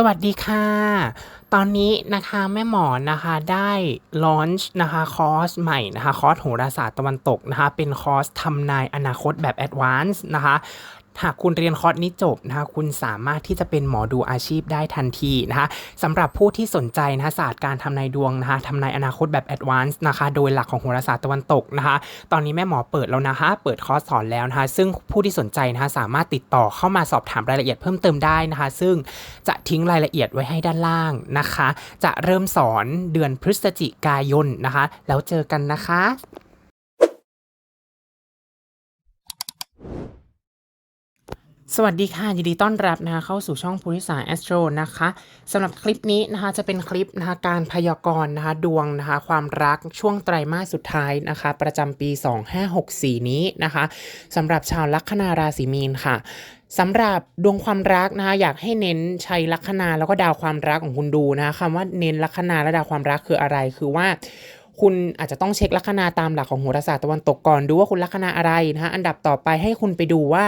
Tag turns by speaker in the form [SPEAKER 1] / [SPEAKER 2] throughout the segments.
[SPEAKER 1] สวัสดีค่ะ ตอนนี้นะคะแม่หมอนะคะได้ลอนช์นะคะคอร์สใหม่นะคะคอร์สโหราศาสตร์ตะวันตกนะคะเป็นคอร์สทำนายอนาคตแบบแอดวานซ์นะคะ หากคุณเรียนคอร์สนี้จบนะคะคุณสามารถที่จะเป็นหมอดูอาชีพได้ทันทีนะคะสำหรับผู้ที่สนใจนะคะศาสตร์การทำนายดวงนะคะทำนายอนาคตแบบแอดวานซ์นะคะโดยหลักของโหราศาสตร์ตะวันตกนะคะ ตอนนี้แม่หมอเปิดแล้วนะคะ เปิดคอร์สสอนแล้วนะคะ ซึ่งผู้ที่สนใจนะคะสามารถติดต่อเข้ามาสอบถามรายละเอียดเพิ่มเติมได้นะคะ ซึ่งจะทิ้งรายละเอียดไว้ให้ด้านล่างนะคะ จะเริ่มสอนเดือนพฤศจิกายนนะคะ แล้วเจอกันนะคะ สวัสดีค่ะ ยินดีต้อนรับนะคะเข้าสู่ช่องภูริสาแอสโตรนะคะสำหรับคลิปนี้นะคะจะเป็นคลิปนะคะการพยากรณ์นะคะดวงนะคะความรักช่วงไตรมาสสุดท้ายนะคะ ประจำปี 2564 นี้นะคะสำหรับชาวลัคนาราศีมีนค่ะสำหรับดวงความรักนะคะอยากให้เน้นใช้ลัคนาแล้วก็ดาวความรักของคุณดูนะคะคำว่าเน้นลัคนาและดาวความรักคืออะไรคือว่า คุณอาจจะต้องเช็คลัคนาตามหลักของโหราศาสตร์ตะวันตกก่อนดูว่าคุณลัคนาอะไรนะคะอันดับต่อไปให้คุณไปดูว่า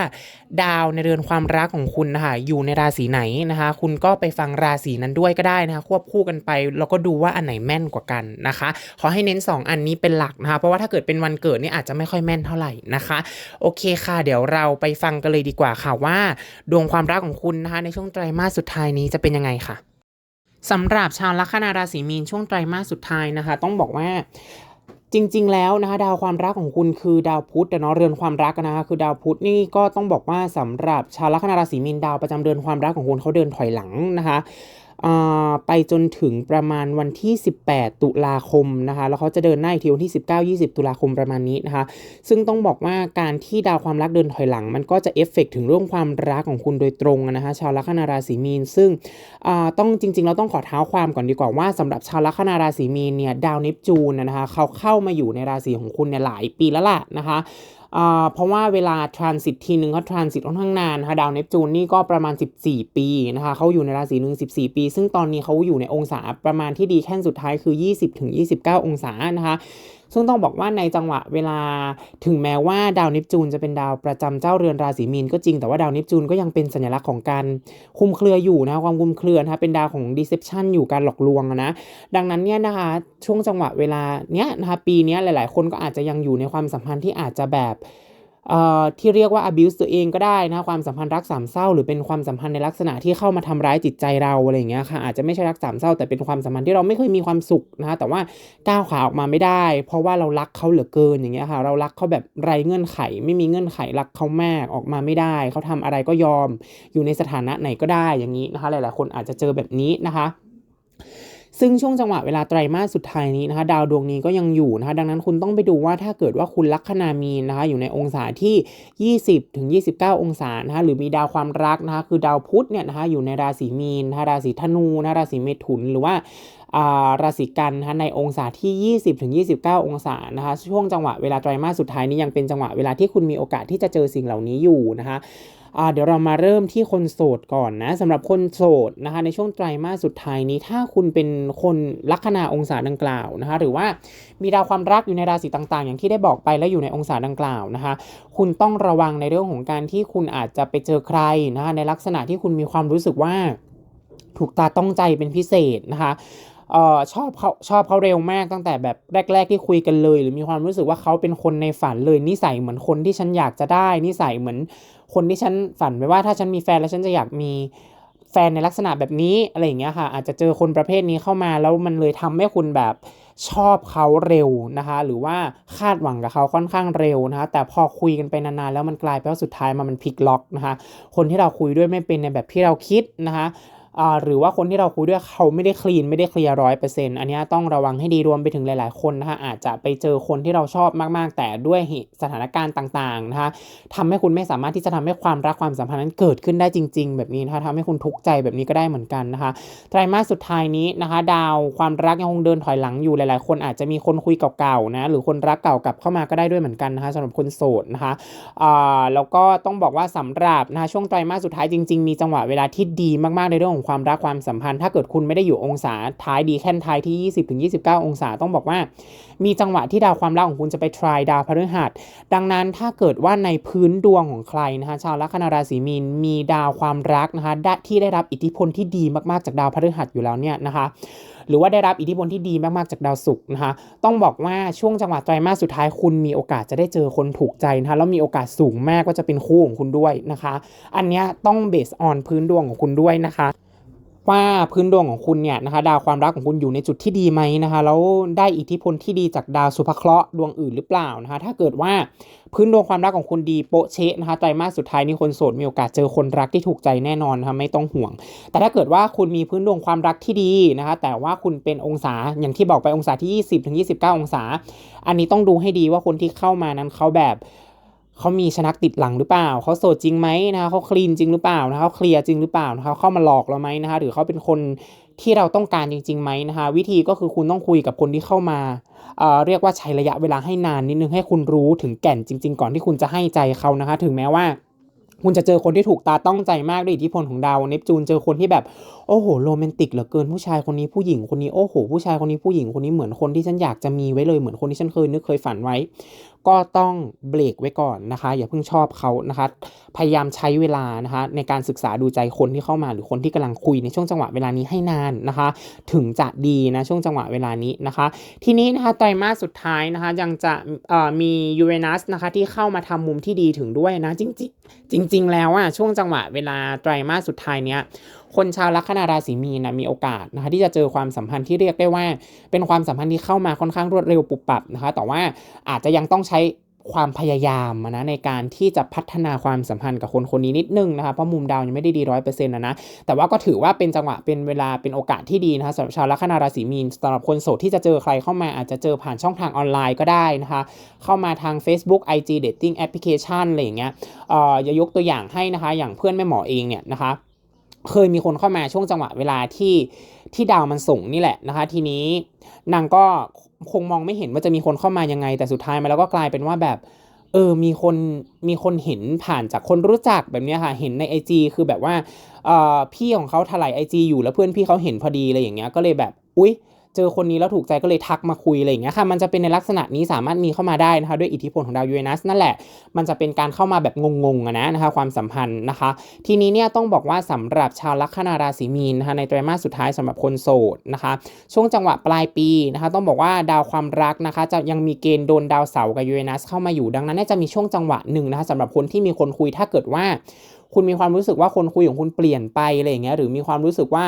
[SPEAKER 1] ดาวในเรือนความรักของคุณนะคะอยู่ในราศีไหนนะคะ คุณก็ไปฟังราศีนั้นด้วยก็ได้นะคะควบคู่กันไปแล้วก็ดูว่าอันไหนแม่นกว่ากันนะคะ ขอให้เน้น 2 อันนี้เป็นหลักนะคะ เพราะว่าถ้าเกิดเป็นวันเกิดนี่อาจจะไม่ค่อยแม่นเท่าไหร่นะคะ โอเคค่ะ เดี๋ยวเราไปฟังกันเลยดีกว่าค่ะว่า ดวงความรักของคุณนะคะในช่วงไตรมาสสุดท้ายนี้จะเป็นยังไงค่ะ สำหรับชาวลัคนาราศีมีนช่วงไตรมาสสุดท้ายนะคะ ต้องบอกว่าจริง ๆ แล้วนะคะดาวความรักของคุณคือดาวพุธแต่เนาะเรือนความรักนะคะคือดาวพุธนี่ก็ต้องบอกว่าสำหรับชาวลัคนาราศีมีนดาวประจำเดือนความรักของคุณเขาเดินถอยหลังนะคะ ไปจนถึงประมาณวันที่ 18 ตุลาคมนะคะ แล้วเขาจะเดินหน้าอีกทีวันที่ 19-20 ตุลาคมประมาณนี้นะคะ ซึ่งต้องบอกว่าการที่ดาวความรักเดินถอยหลัง มันก็จะเอฟเฟกต์ถึงเรื่องความรักของคุณโดยตรงนะคะ ชาวลัคนาราศีมีน ซึ่งต้องจริง ๆ เราต้องขอเท้าความก่อนดีกว่าว่าสำหรับชาวลัคนาราศีมีนเนี่ยดาวเนปจูนนะคะเขาเข้ามาอยู่ในราศีของคุณเนี่ยหลายปีแล้วล่ะนะคะ เพราะว่าเวลาทรานสิตทีหนึ่งเขาทรานสิตค่อนข้างนานนะคะดาวเนปจูนนี่ก็ประมาณ 14 ปีนะคะเขาอยู่ในราศีหนึ่ง14 ปี ซึ่งตอนนี้เขาอยู่ในองศาประมาณที่ดีแค่นสุดท้ายคือ 20-29 องศานะคะ ซึ่งต้องบอกว่าในจังหวะเวลาถึงแม้ว่าดาวนิปจูนจะเป็นดาวประจำเจ้าเรือนราศีมีนก็จริงแต่ว่าดาวนิปจูนก็ยังเป็นสัญลักษณ์ของการคุมเครืออยู่นะความคุมเครือนะเป็นดาวของ deception อยู่การหลอกลวงนะดังนั้นเนี่ยนะคะช่วงจังหวะเวลาเนี้ยนะคะปีนี้หลาย ๆ คนก็อาจจะยังอยู่ในความสัมพันธ์ที่อาจจะแบบ ที่เรียกว่า abuse ตัวเองก็ได้นะความสัมพันธ์รักสามเศร้า หรือเป็นความสัมพันธ์ในลักษณะที่เข้ามาทำร้ายจิตใจเราอะไรเงี้ยค่ะอาจจะไม่ใช่รักสามเศร้า แต่เป็นความสัมพันธ์ที่เราไม่เคยมีความสุขนะแต่ว่าก้าวขาออกมาไม่ได้ เพราะว่าเรารักเขาเหลือเกินอย่างเงี้ยค่ะเรารักเขาแบบไรเงื่อนไข ไม่มีเงื่อนไขรักเขามากออกมาไม่ได้ เขาทำอะไรก็ยอมอยู่ในสถานะไหนก็ได้อย่างนี้นะคะหลายๆคนอาจจะเจอแบบนี้นะคะ ซึ่งช่วงจังหวะเวลาไตรมาสสุดท้ายนี้นะคะ ดาวดวงนี้ก็ยังอยู่นะคะ ดังนั้นคุณต้องไปดูว่าถ้าเกิดว่าคุณลัคนามีนนะคะ อยู่ในองศาที่ 20ถึง29 องศานะคะหรือมีดาวความรักนะคะคือดาวพุธเนี่ยนะคะอยู่ในราศีมีนนะคะราศีธนูนะราศีเมถุนหรือว่าอ่าราศีกันนะคะในองศาที่ 20ถึง29 องศานะคะช่วงจังหวะเวลาไตรมาสสุดท้ายนี้ยังเป็นจังหวะเวลาที่คุณมีโอกาสที่จะเจอสิ่งเหล่านี้อยู่นะคะ อ่าเดี๋ยวเรามาเริ่มที่คนโสดก่อนนะสำหรับคนโสดนะคะในช่วงไตรมาสสุดท้ายนี้ ถ้าคุณเป็นคนลัคนาองศาดังกล่าวนะคะหรือว่ามีดาวความรักอยู่ในราศีต่างๆ อย่างที่ได้บอกไปแล้วอยู่ในองศาดังกล่าวนะคะ คุณต้องระวังในเรื่องของการที่คุณอาจจะไปเจอใครนะคะในลักษณะที่คุณมีความรู้สึกว่าถูกตาต้องใจเป็นพิเศษนะคะออชอบเขาชอบเขาเร็วมากตั้งแต่แบบแรก ๆ ที่คุยกันเลย หรือมีความรู้สึกว่าเขาเป็นคนในฝันเลยนิสัยเหมือนคนที่ฉันอยากจะได้นิสัยเหมือน คนที่ฉันฝันไว้ว่าถ้าฉันมีแฟนแล้วฉันจะอยากมีแฟนในลักษณะแบบนี้อะไรอย่างเงี้ยค่ะ อาจจะเจอคนประเภทนี้เข้ามาแล้วมันเลยทำให้คุณแบบชอบเขาเร็วนะคะ หรือว่าคาดหวังกับเขาค่อนข้างเร็วนะคะ แต่พอคุยกันไปนานๆแล้วมันกลายเป็นว่าสุดท้ายมามันพลิกล็อกนะคะ คนที่เราคุยด้วยไม่เป็นในแบบที่เราคิดนะคะ หรือว่าคนที่เราคุยด้วยเขาไม่ได้คลีนไม่ได้เคลียร์ร้อยเปอร์เซ็นต์อันนี้ต้องระวังให้ดีรวมไปถึงหลาย ๆ คนนะคะอาจจะไปเจอคนที่เราชอบมาก ๆ แต่ด้วยเหตุสถานการณ์ต่าง ๆ นะคะทำให้คุณไม่สามารถที่จะทำให้ความรักความสัมพันธ์นั้นเกิดขึ้นได้จริง ๆ แบบนี้นะคะทำให้คุณทุกข์ใจแบบนี้ก็ได้เหมือนกันนะคะไตรมาสสุดท้ายนี้นะคะ ดาวความรักยังคงเดินถอยหลังอยู่หลาย ๆ คนอาจจะมีคนคุยเก่า ๆ นะหรือคนรักเก่ากลับเข้ามาก็ได้ด้วยเหมือนกันนะคะสำหรับคนโสดนะคะอ่าแล้วก็ต้องบอกว่าสำหรับนะคะช่วงไตรมาสสุดท้ายจริง ๆ มีจังหวะเวลาที่ดีมาก ๆ ในเรื่องของของความรักความสัมพันธ์ ถ้าเกิดคุณไม่ได้อยู่องศาท้ายดีแค่นท้ายที่ 20-29 องศาต้องบอกว่า มีจังหวะที่ดาวความรักของคุณจะไปทรายดาวพฤหัส ดังนั้นถ้าเกิดว่าในพื้นดวงของใครนะคะชาวลัคนาราศีมีนมีดาวความรักนะคะที่ได้รับอิทธิพลที่ดีมากๆจากดาวพฤหัสอยู่แล้วเนี่ยนะคะหรือว่าได้รับอิทธิพลที่ดีมากๆจากดาวศุกร์นะคะ ต้องบอกว่าช่วงจังหวะไตรมาสสุดท้ายคุณมีโอกาสจะได้เจอคนถูกใจนะคะ แล้วมีโอกาสสูงมากว่าจะเป็นคู่ของคุณด้วยนะคะ อันนี้ต้องเบสออนพื้นดวงของคุณด้วยนะคะ ว่าพื้นดวงของคุณเนี่ยนะคะดาวความรักของคุณอยู่ในจุดที่ดีไหมนะคะแล้วได้อิทธิพลที่ดีจากดาวสุภเคราะห์ดวงอื่นหรือเปล่านะคะถ้าเกิดว่าพื้นดวงความรักของคุณดีโปเชะนะคะไตรมาสสุดท้ายนี่คนโสดมีโอกาสเจอคนรักที่ถูกใจแน่นอนนะคะไม่ต้องห่วง แต่ถ้าเกิดว่าคุณมีพื้นดวงความรักที่ดีนะคะแต่ว่าคุณเป็นองศาอย่างที่บอกไปองศาที่ 20ถึง29 องศา อันนี้ต้องดูให้ดีว่าคนที่เข้ามานั้นเขาแบบ เขามีชนักติดหลังหรือเปล่า เขาโสดจริงไหมนะคะเขาคลีนจริงหรือเปล่านะคะเขาเคลียร์จริงหรือเปล่านะคะเขาเข้ามาหลอกเราไหมนะคะหรือเขาเป็นคนที่เราต้องการจริงๆไหมนะคะวิธีก็คือคุณต้องคุยกับคนที่เข้ามาเเรียกว่าใช้ระยะเวลาให้นานนิดนึงให้คุณรู้ถึงแก่นจริง ๆ ก่อนที่คุณจะให้ใจเขานะคะ ถึงแม้ว่าคุณจะเจอคนที่ถูกตาต้องใจมากด้วยอิทธิพลของดาวเนปจูนเจอคนที่แบบโอ้โหโรแมนติกเหลือเกินผู้ชายคนนี้ผู้หญิงคนนี้โอ้โหผู้ชายคนนี้ผู้หญิงคนนี้เหมือนคนที่ฉันอยากจะมีไว้เลยเหมือนคนที่ฉันเคยนึกเคยฝันไว้ ก็ต้องเบรกไว้ก่อนนะคะ อย่าเพิ่งชอบเขานะคะ พยายามใช้เวลานะคะในการศึกษาดูใจคนที่เข้ามา หรือคนที่กำลังคุยในช่วงจังหวะเวลานี้ให้นานนะคะ ถึงจะดีนะช่วงจังหวะเวลานี้นะคะ ทีนี้นะคะไตรมาสสุดท้ายนะคะยังจะมียูเรนัสนะคะที่เข้ามาทำมุมที่ดีถึงด้วยนะจริงๆจริง ๆ แล้วอะช่วงจังหวะเวลาไตรมาสสุดท้ายเนี้ย คนชาวลัคนาราศีมีนนะมีโอกาสนะคะที่จะเจอความสัมพันธ์ที่เรียกได้ว่า เป็นความสัมพันธ์ที่เข้ามาค่อนข้างรวดเร็วปุบปับนะคะแต่ว่าอาจจะยังต้องใช้ความพยายามนะในการที่จะพัฒนาความสัมพันธ์กับคนคนนี้นิดนึงนะคะเพราะมุมดาวยังไม่ได้ดีร้อยเปอร์เซ็นต์นะนะแต่ว่าก็ถือว่าเป็นจังหวะเป็นเวลาเป็นโอกาสที่ดีนะคะสำหรับชาวลัคนาราศีมีนสำหรับคนโสดที่จะเจอใครเข้ามาอาจจะเจอผ่านช่องทางออนไลน์ก็ได้นะคะเข้ามาทาง Facebook IG Dating Application อะไรอย่างเงี้ยเอ่ออย่ายกตัวอย่างให้นะคะอย่างเพื่อนแม่หมอเองเนี่ยนะคะ เคยมีคนเข้ามาช่วงจังหวะเวลาที่ที่ดาวมันส่งนี่แหละนะคะ ทีนี้นางก็คงมองไม่เห็นว่าจะมีคนเข้ามายังไง แต่สุดท้ายมาแล้วก็กลายเป็นว่าแบบเออมีคนมีคนเห็นผ่านจากคนรู้จักแบบนี้ค่ะเห็นใน IG คือแบบว่าเออพี่ของเขาถลายไอจอยู่แล้วเพื่อนพี่เขาเห็นพอดีอะไรอย่างเงี้ยก็เลยแบบอุ๊ย เจอคนนี้แล้วถูกใจก็เลยทักมาคุยอะไรอย่างเงี้ยค่ะมันจะเป็นในลักษณะนี้สามารถมีเข้ามาได้นะคะด้วยอิทธิพลของดาวยูเรนัสนั่นแหละ มันจะเป็นการเข้ามาแบบงงๆอะนะนะคะความสัมพันธ์นะคะ ทีนี้เนี่ยต้องบอกว่าสำหรับชาวลัคนาราศีมีนนะคะในไตรมาสสุดท้ายสำหรับคนโสดนะคะช่วงจังหวะปลายปีนะคะต้องบอกว่าดาวความรักนะคะจะยังมีเกณฑ์โดนดาวเสาร์กับยูเรนัสเข้ามาอยู่ดังนั้นเนี่ยจะมีช่วงจังหวะหนึ่งนะคะสำหรับคนที่มีคนคุยถ้าเกิดว่า คุณมีความรู้สึกว่าคนคุยของคุณเปลี่ยนไปอะไรอย่างเงี้ยหรือมีความรู้สึกว่า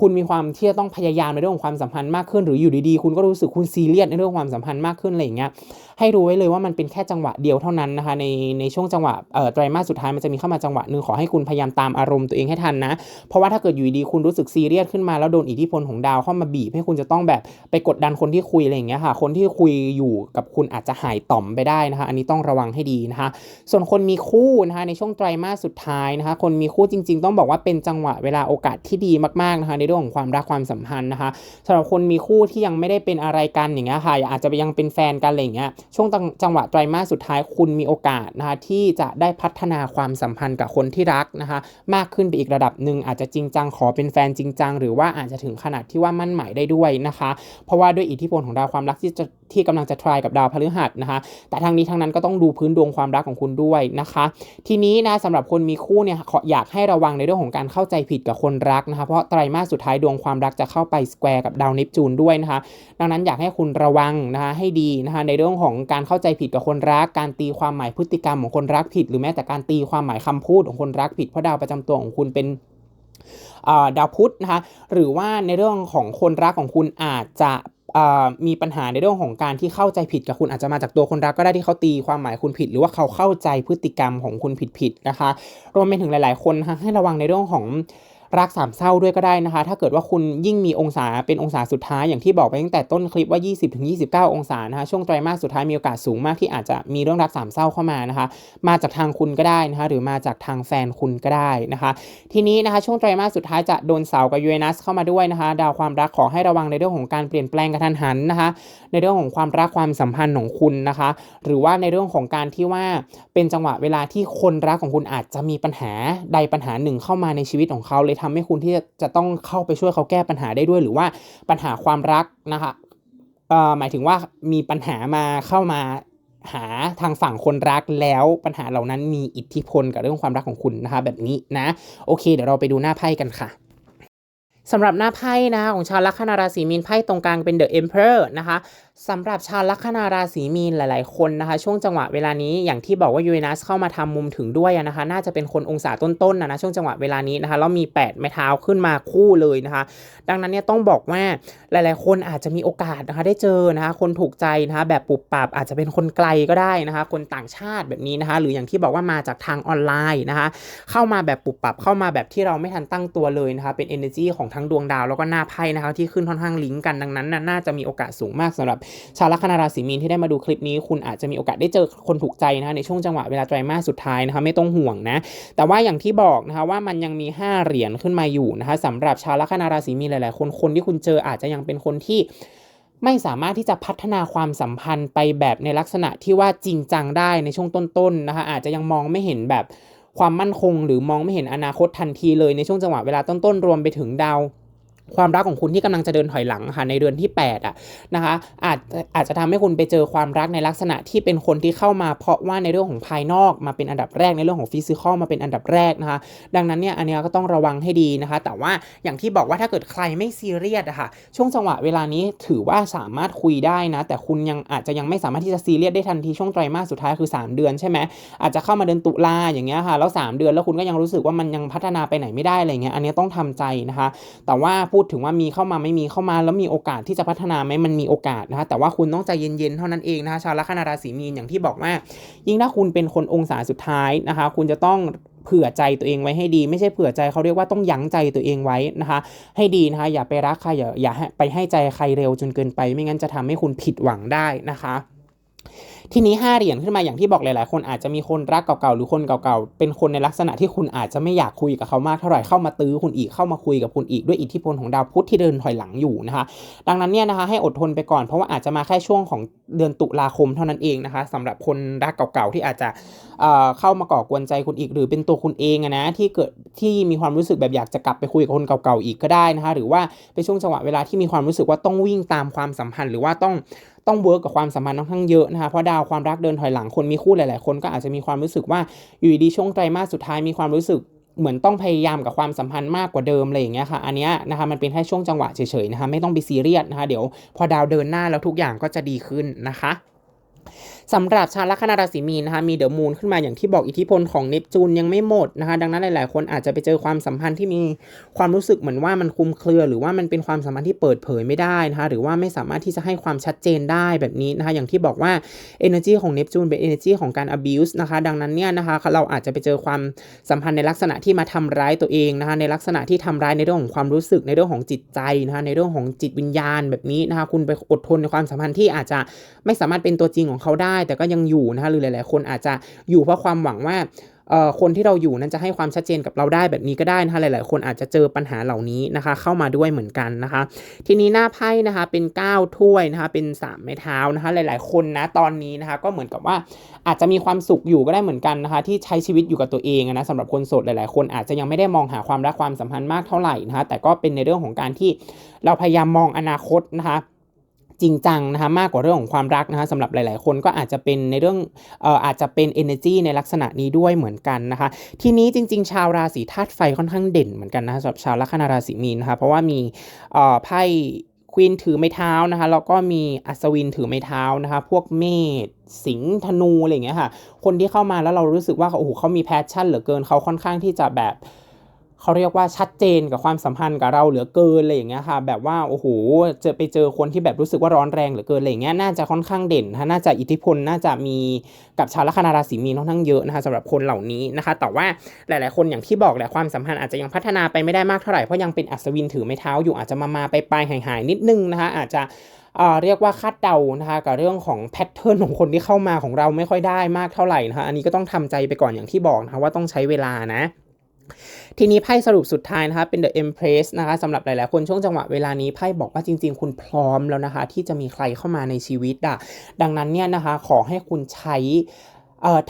[SPEAKER 1] คุณมีความที่จะต้องพยายามในเรื่องของความสัมพันธ์มากขึ้น หรืออยู่ดีๆ คุณก็รู้สึกคุณซีเรียสในเรื่องความสัมพันธ์มากขึ้นอะไรอย่างเงี้ยให้รู้ไว้เลยว่ามันเป็นแค่จังหวะเดียวเท่านั้นนะคะในในช่วงจังหวะเอ่อไตรมาสสุดท้ายมันจะมีเข้ามาจังหวะหนึ่งขอให้คุณพยายามตามอารมณ์ตัวเองให้ทันนะ เพราะว่าถ้าเกิดอยู่ดีๆคุณรู้สึกซีเรียสขึ้นมาแล้วโดนอิทธิพลของดาวเข้ามาบีบให้คุณจะต้องแบบไปกดดันคนที่คุยอะไรอย่างเงี้ยค่ะ คนที่คุยอยู่กับคุณอาจจะหายต่อมไปได้นะคะ อันนี้ต้องระวังให้ดีนะคะ ส่วนคนมีคู่นะคะในช่วงไตรมาสสุดท้ายนะคะ คนมีคู่จริง ๆ ต้องบอกว่าเป็นจังหวะเวลาโอกาสที่ดีมากๆนะคะในเรื่องของความรักความสัมพันธ์นะคะสำหรับคนมีคู่ที่ยังไม่ได้เป็นอะไรกันอย่างเงี้ยค่ะอาจจะยังเป็นแฟนกันอะไรเงี้ยช่วงจังหวะไตรมาสสุดท้ายคุณมีโอกาสนะคะที่จะได้พัฒนาความสัมพันธ์กับคนที่รักนะคะมากขึ้นไปอีกระดับหนึ่งอาจจะจริงจังขอเป็นแฟนจริงจังหรือว่าอาจจะถึงขนาดที่ว่ามั่นหมายได้ด้วยนะคะ เพราะว่าด้วยอิทธิพลของดาวความรักที่จะที่กำลังจะทรายกับดาวพฤหัสนะคะ แต่ทางนี้ทางนั้นก็ต้องดูพื้นดวงความรักของคุณด้วยนะคะ ทีนี้นะสำหรับคนมีคู่เนี่ยขออยากให้ระวังในเรื่องของการเข้าใจผิดกับคนรักนะคะ เพราะไตรมาสสุดท้ายดวงความรักจะเข้าไปสแควร์กับดาวเนปจูนด้วยนะคะ ดังนั้นอยากให้คุณระวังนะคะให้ดีนะคะในเรื่องของการเข้าใจผิดกับคนรัก การตีความหมายพฤติกรรมของคนรักผิด หรือแม้แต่การตีความหมายคำพูดของคนรักผิดเพราะดาวประจำตัวของคุณเป็นดาวพุธนะคะหรือว่าในเรื่องของคนรักของคุณอาจจะ มีปัญหาในเรื่องของการที่เข้าใจผิดกับคุณอาจจะมาจากตัวคนรักก็ได้ที่เขาตีความหมายคุณผิด หรือว่าเขาเข้าใจพฤติกรรมของคุณผิดๆนะคะ รวมไปถึงหลาย ๆ คนให้ระวังในเรื่องของ รักสามเศร้าด้วยก็ได้นะคะ ถ้าเกิดว่าคุณยิ่งมีองศาเป็นองศาสุดท้ายอย่างที่บอกไปตั้งแต่ต้นคลิปว่า 20-29 องศานะคะช่วงไตรมาสสุดท้ายมีโอกาสสูงมากที่อาจจะมีเรื่องรักสามเศร้าเข้ามานะคะ มาจากทางคุณก็ได้นะคะ หรือมาจากทางแฟนคุณก็ได้นะคะ ทีนี้นะคะช่วงไตรมาสสุดท้ายจะโดนเสากับยูเรนัสเข้ามาด้วยนะคะ ดาวความรักขอให้ระวังในเรื่องของการเปลี่ยนแปลงกระทันหันนะคะ ในเรื่องของความรักความสัมพันธ์ของคุณนะคะ หรือว่าในเรื่องของการที่ว่าเป็นจังหวะเวลาที่คนรักของคุณอาจจะมีปัญหาใดปัญหาหนึ่งเข้ามาในชีวิตของเขาเลยททำให้คุณที่จะต้องเข้าไปช่วยเขาแก้ปัญหาได้ด้วย หรือว่าปัญหาความรักนะคะหมายถึงว่ามีปัญหามาเข้ามาหาทางฝั่งคนรักแล้วปัญหาเหล่านั้นมีอิทธิพลกับเรื่องความรักของคุณนะคะแบบนี้นะโอเค เดี๋ยวเราไปดูหน้าไพ่กันค่ะสำหรับหน้าไพ่นะคะของชาวลัคนาราศีมีนไพ่ตรงกลางเป็น The Emperor นะคะ สำหรับชาวลัคนาราศีมีนหลาย ๆ คนนะคะ ช่วงจังหวะเวลานี้อย่างที่บอกว่ายูเรนัสเข้ามาทำมุมถึงด้วยนะคะ น่าจะเป็นคนองศาต้นๆนะนะช่วงจังหวะเวลานี้นะคะแล้วมี 8 ไม้เท้าขึ้นมาคู่เลยนะคะ ดังนั้นเนี่ยต้องบอกว่าหลาย ๆ คนอาจจะมีโอกาสนะคะ ได้เจอนะคะ คนถูกใจนะคะ แบบปุบปับอาจจะเป็นคนไกลก็ได้นะคะ คนต่างชาติแบบนี้นะคะ หรืออย่างที่บอกว่ามาจากทางออนไลน์นะคะ เข้ามาแบบปุบปับเข้ามาแบบที่เราไม่ทันตั้งตัวเลยนะคะ เป็น energy ของทั้งดวงดาวแล้วก็หน้าไพ่นะคะ ที่ขึ้นค่อนข้างลิงก์กันดังนั้นน่ะน่าจะมีโอกาสสูงมากสำหรับชาวลัคนาราศีมีนที่ได้มาดูคลิปนี้ คุณอาจจะมีโอกาสได้เจอคนถูกใจนะคะในช่วงจังหวะเวลาไตรมาสสุดท้ายนะคะไม่ต้องห่วงนะแต่ว่าอย่างที่บอกนะคะว่ามันยังมี 5 เหรียญขึ้นมาอยู่นะคะสำหรับชาวลัคนาราศีมีนหลาย ๆ คนคนที่คุณเจออาจจะยังเป็นคนที่ไม่สามารถที่จะพัฒนาความสัมพันธ์ไปแบบในลักษณะที่ว่าจริงจังได้ในช่วงต้น ๆ นะคะอาจจะยังมองไม่เห็นแบบความมั่นคง หรือมองไม่เห็นอนาคตทันทีเลยในช่วงจังหวะเวลาต้น ๆ รวมไปถึงดาว ความรักของคุณที่กำลังจะเดินถอยหลังค่ะในเดือนที่8อะนะคะอาจอาจจะทำให้คุณไปเจอความรักในลักษณะที่เป็นคนที่เข้ามาเพราะว่าในเรื่องของภายนอกมาเป็นอันดับแรกในเรื่องของฟิสิกอลมาเป็นอันดับแรกนะคะดังนั้นเนี่ยอันนี้ก็ต้องระวังให้ดีนะคะ แต่ว่าอย่างที่บอกว่าถ้าเกิดใครไม่ซีเรียสอะค่ะช่วงจังหวะเวลานี้ถือว่าสามารถคุยได้นะ แต่คุณยังอาจจะยังไม่สามารถที่จะซีเรียสได้ทันทีช่วงไตรมาสสุดท้ายคือ 3 เดือนใช่ไหมอาจจะเข้ามาเดือนตุลาอย่างเงี้ยค่ะแล้ว 3 เดือนแล้วคุณก็ยังรู้สึกว่ามันยังพัฒนาไปไหนไม่ได้อะไรเงี้ยอันนี้ต้องทำใจนะคะ แต่ว่าพูดถึงว่ามีเข้ามาไม่มีเข้ามา แล้วมีโอกาสที่จะพัฒนาไหมมันมีโอกาสนะคะแต่ว่าคุณต้องใจเย็นๆเท่านั้นเองนะคะชาวลัคนาราศีมีนอย่างที่บอกว่า ยิ่งถ้าคุณเป็นคนองศาสุดท้ายนะคะ คุณจะต้องเผื่อใจตัวเองไว้ให้ดี ไม่ใช่เผื่อใจเขาเรียกว่าต้องยั้งใจตัวเองไว้นะคะ ให้ดีนะคะอย่าไปรักใครอย่าอย่าไปให้ใจใครเร็วจนเกินไป ไม่งั้นจะทำให้คุณผิดหวังได้นะคะ ทีนี้ 5 เหรียญขึ้นมาอย่างที่บอกหลายๆ คนอาจจะมีคนรักเก่าๆหรือคนเก่าๆเป็นคนในลักษณะที่คุณอาจจะไม่อยากคุยกับเขามากเท่าไหร่เข้ามาตื้อคุณอีกเข้ามาคุยกับคุณอีกด้วยอิทธิพลของดาวพุธที่เดินถอยหลังอยู่นะคะ ดังนั้นเนี่ยนะคะให้อดทนไปก่อนเพราะว่าอาจจะมาแค่ช่วงของเดือนตุลาคมเท่านั้นเองนะคะสำหรับคนรักเก่าๆที่อาจจะเเข้ามาก่อกวนใจคุณอีก หรือเป็นตัวคุณเองนะที่เกิดที่มีความรู้สึกแบบอยากจะกลับไปคุยกับคนเก่าๆอีกก็ได้นะคะหรือว่าเป็นช่วงจังหวะเวลาที่มีความรู้สึกว่าต้องวิ่งตามความสัมพันธ์ หรือว่าต้อง ต้องเวิร์กกับความสัมพันธ์ค่อนข้างเยอะนะคะเพราะดาวความรักเดินถอยหลังคนมีคู่หลาย ๆ คนก็อาจจะมีความรู้สึกว่าอยู่ดีช่วงไตรมาสสุดท้ายมีความรู้สึกเหมือนต้องพยายามกับความสัมพันธ์มากกว่าเดิมอะไรอย่างเงี้ยค่ะ อันเนี้ยนะคะมันเป็นแค่ช่วงจังหวะเฉยๆนะคะไม่ต้องไปซีเรียสนะคะเดี๋ยวพอดาวเดินหน้าแล้วทุกอย่างก็จะดีขึ้นนะคะ สำหรับชาวลัคนาราศีมีนนะคะมีเดอะมูนขึ้นมาอย่างที่บอกอิทธิพลของเนปจูนยังไม่หมดนะคะดังนั้นหลายๆ คนอาจจะไปเจอความสัมพันธ์ที่มีความรู้สึกเหมือนว่ามันคุมเครือ หรือว่ามันเป็นความสัมพันธ์ที่เปิดเผยไม่ได้นะคะหรือว่าไม่สามารถที่จะให้ความชัดเจนได้แบบนี้นะคะอย่างที่บอกว่า energy ของเนปจูนเป็น energy ของการ abuse นะคะดังนั้นเนี่ยนะคะเราอาจจะไปเจอความสัมพันธ์ในลักษณะที่มาทำร้ายตัวเองนะคะในลักษณะที่ทำร้ายในเรื่องของความรู้สึกในเรื่องของจิตใจนะคะในเรื่องของจิตวิญญาณแบบนี้นะคะคุณไปอดทนในความสัมพันธ์ที่อาจจะไม่สามารถเป็นตัวจริงของเขาได้แต่ก็ยังอยู่นะคะหรือหลาย ๆ คนอาจจะอยู่เพราะความหวังว่าคนที่เราอยู่นั้นจะให้ความชัดเจนกับเราได้แบบนี้ก็ได้นะคะหลาย ๆ คนอาจจะเจอปัญหาเหล่านี้นะคะ เข้ามาด้วยเหมือนกันนะคะ ทีนี้หน้าไพ่นะคะเป็น 9 ถ้วยนะคะเป็น 3 ไม้เท้านะคะหลาย ๆ คนนะตอนนี้นะคะก็เหมือนกับว่าอาจจะมีความสุขอยู่ก็ได้เหมือนกันนะคะที่ใช้ชีวิตอยู่กับตัวเองนะสำหรับคนโสดหลาย ๆ คนอาจจะยังไม่ได้มองหาความรักความสัมพันธ์มากเท่าไหร่นะคะแต่ก็เป็นในเรื่องของการที่เราพยายามมองอนาคตนะคะ จริงจังนะคะมากกว่าเรื่องของความรักนะคะสำหรับหลาย ๆ คนก็อาจจะเป็นในเรื่องอออาจจะเป็น energy ในลักษณะนี้ด้วยเหมือนกันนะคะ ทีนี้จริง ๆ ชาวราศีธาตุไฟค่อนข้างเด่นเหมือนกันนะคะสำหรับชาวลัคนาราศีมีนนะคะเพราะว่ามีไพ่ควีนถือไม้เท้านะคะแล้วก็มีอัศวินถือไม้เท้านะคะพวกเมษสิงธนูอะไรอย่างเงี้ยค่ะคนที่เข้ามาแล้วเรารู้สึกว่าโอ้โหเขามีแพชชั่นเหลือเกินเขาค่อนข้างที่จะแบบ เขาเรียกว่าชัดเจนกับความสัมพันธ์กับเราเหลือเกินอะไรอย่างเงี้ยค่ะแบบว่าโอ้โหเจอไปเจอคนที่แบบรู้สึกว่าร้อนแรงเหลือเกินอะไรอย่างเงี้ยน่าจะค่อนข้างเด่นนะน่าจะอิทธิพลน่าจะมีกับชาวลัคนาราศีมีนค่อนข้างเยอะนะคะสำหรับคนเหล่านี้นะคะ แต่ว่าหลาย ๆ คนอย่างที่บอกแหละความสัมพันธ์อาจจะยังพัฒนาไปไม่ได้มากเท่าไหร่เพราะยังเป็นอัศวินถือไม้เท้าอยู่อาจจะมามาไปไปหายหายๆนิดนึงนะคะอาจจะเอ่อเรียกว่าคาดเดานะคะกับเรื่องของแพทเทิร์นของคนที่เข้ามาของเราไม่ค่อยได้มากเท่าไหร่นะคะอันนี้ก็ต้องทำใจไปก่อนอย่างที่บอกนะคะว่าต้องใช้เวลานะ ทีนี้ไพ่สรุปสุดท้ายนะคะเป็น The Empress นะคะสำหรับหลายๆคนช่วงจังหวะเวลานี้ไพ่บอกว่าจริง ๆ คุณพร้อมแล้วนะคะ ที่จะมีใครเข้ามาในชีวิตอะดังนั้นเนี่ยนะคะขอให้คุณใช้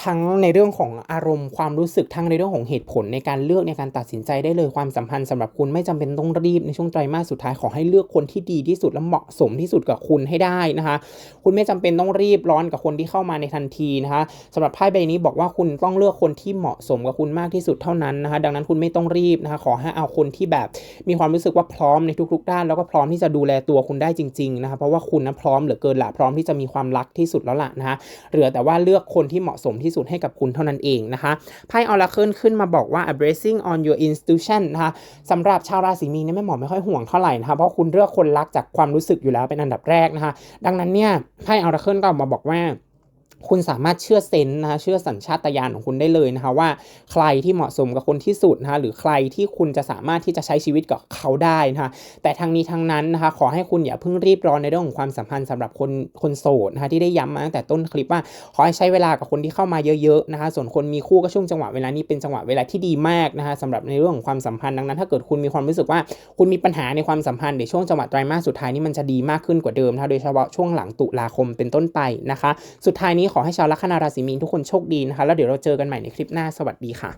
[SPEAKER 1] ทั้งในเรื่องของอารมณ์ความรู้สึกทั้งในเรื่องของเหตุผลในการเลือกในการตัดสินใจได้เลยความสัมพันธ์สำหรับคุณไม่จำเป็นต้องรีบในช่วงไตรมาสสุดท้ายขอให้เลือกคนที่ดีที่สุดและเหมาะสมที่สุดกับคุณให้ได้นะคะคุณไม่จำเป็นต้องรีบร้อนกับคนที่เข้ามาในทันทีนะคะสำหรับไพ่ใบนี้บอกว่าคุณต้องเลือกคนที่เหมาะสมกับคุณมากที่สุดเท่านั้นนะคะดังนั้นคุณไม่ต้องรีบนะคะขอให้เอาคนที่แบบมีความรู้สึกว่าพร้อมในทุก ๆ ด้าน แล้วก็พร้อมที่จะดูแลตัวคุณได้จริงๆนะคะเพราะว่าคุณนะพร้อมเหลือเกินละพร้อมที่จะมีความรักที่สุดแล้วล่ะนะคะเหลือแต่ว่าเลือกคนที่เหมาะสมที่สุดให้กับคุณเท่านั้นเองนะคะไพ่ออราเคิลขึ้นมาบอกว่า abrasing on your institution นะคะสำหรับชาวราศีมีนเนี่ยแม่หมอไม่ค่อยห่วงเท่าไหร่นะคะเพราะคุณเลือกคนรักจากความรู้สึกอยู่แล้วเป็นอันดับแรกนะคะดังนั้นเนี่ยไพ่ออราเคิลก็ออกมาบอกว่า คุณสามารถเชื่อเซนส์นะคะเชื่อสัญชาตญาณของคุณได้เลยนะคะว่าใครที่เหมาะสมกับคนที่สุดนะคะหรือใครที่คุณจะสามารถที่จะใช้ชีวิตกับเขาได้นะคะแต่ทางนี้ทางนั้นนะคะขอให้คุณอย่าเพิ่งรีบร้อนในเรื่องของความสัมพันธ์สำหรับคนคนโสดนะคะที่ได้ย้ำมาตั้งแต่ต้นคลิปว่าขอให้ใช้เวลากับคนที่เข้ามาเยอะๆนะคะส่วนคนมีคู่ก็ช่วงจังหวะเวลานี้เป็นจังหวะเวลาที่ดีมากนะคะสำหรับในเรื่องของความสัมพันธ์ดังนั้น ถ้าเกิดคุณมีความรู้สึกว่าคุณมีปัญหาในความสัมพันธ์ในช่วงจังหวะไตรมาสสุดท้ายนี่มันจะดีมากขึ้นกว่าเดิมนะคะโดยเฉพาะช่วงหลังตุลาคมเป็นต้นไปนะคะ สุดท้ายนี้ขอให้ชาวลัคนาราศีมีนทุกคนโชคดีนะคะ แล้วเดี๋ยวเราเจอกันใหม่ในคลิปหน้าสวัสดีค่ะ